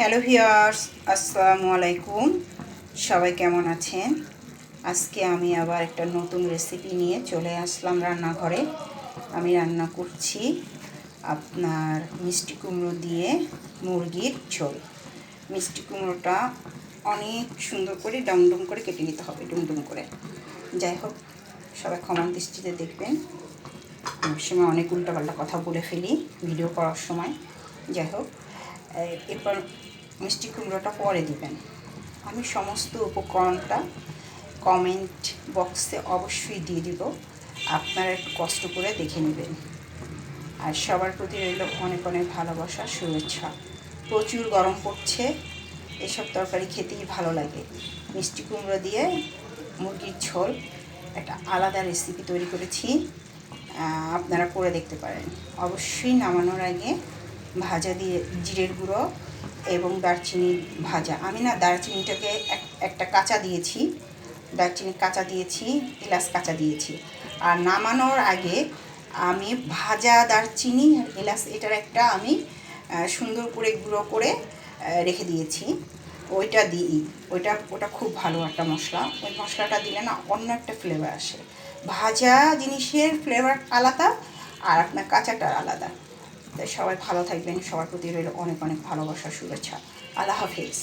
Hello viewers আসসালামু আলাইকুম। সবাই কেমন আছেন? আজকে আমি আবার একটা নতুন রেসিপি নিয়ে চলে আসলাম রান্নাঘরে। আমি রান্না করছি আপনার মিষ্টি কুমড়ো দিয়ে মুরগির ঝোল। মিষ্টি কুমড়োটা অনেক সুন্দর করে ডমডম করে কেটে নিতে হবে, ডুমডুম করে। যাই হোক, সবাই ক্ষমা দৃষ্টিতে দেখবেন। অনেক সময় অনেক উল্টাপাল্টা কথা বলে ফেলি ভিডিও করার সময়। যাই হোক এরপর মিষ্টি কুমড়োটা পরে দেবেন। আমি সমস্ত উপকরণটা কমেন্ট বক্সে অবশ্যই দিয়ে দিব। আপনারা একটু কষ্ট করে দেখে নেবেন। আর সবার প্রতি রইল অনেক অনেক ভালোবাসা, শুভেচ্ছা। প্রচুর গরম পড়ছে, এসব তরকারি খেতেই ভালো লাগে। মিষ্টি কুমড়ো দিয়ে মুরগির ঝোল, একটা আলাদা রেসিপি তৈরি করেছি। আপনারা করে দেখতে পারেন। অবশ্যই নামানোর আগে ভাজা দিয়ে জিরের গুঁড়ো এবং দারচিনি ভাজা। আমি না দারচিনিটাকে এক- একটা কাঁচা দিয়েছি। দারচিনি কাঁচা দিয়েছি, এলাচ কাঁচা দিয়েছি। আর নামানোর আগে আমি ভাজা দারচিনি, এলাচ এটার একটা আমি সুন্দর করে গুঁড়ো করে রেখে দিয়েছি। ওইটা দিই। ওইটা, ওটা খুব ভালো একটা মশলা। ওই মশলাটা দিলে না অন্য একটা ফ্লেভার আসে। ভাজা জিনিসের ফ্লেভার আলাদা আর আপনার কাঁচাটার আলাদা। তাই সবাই ভালো থাকবেন। সবার প্রতি রইল অনেক অনেক ভালোবাসা শুভেচ্ছা। আল্লাহ হাফিজ।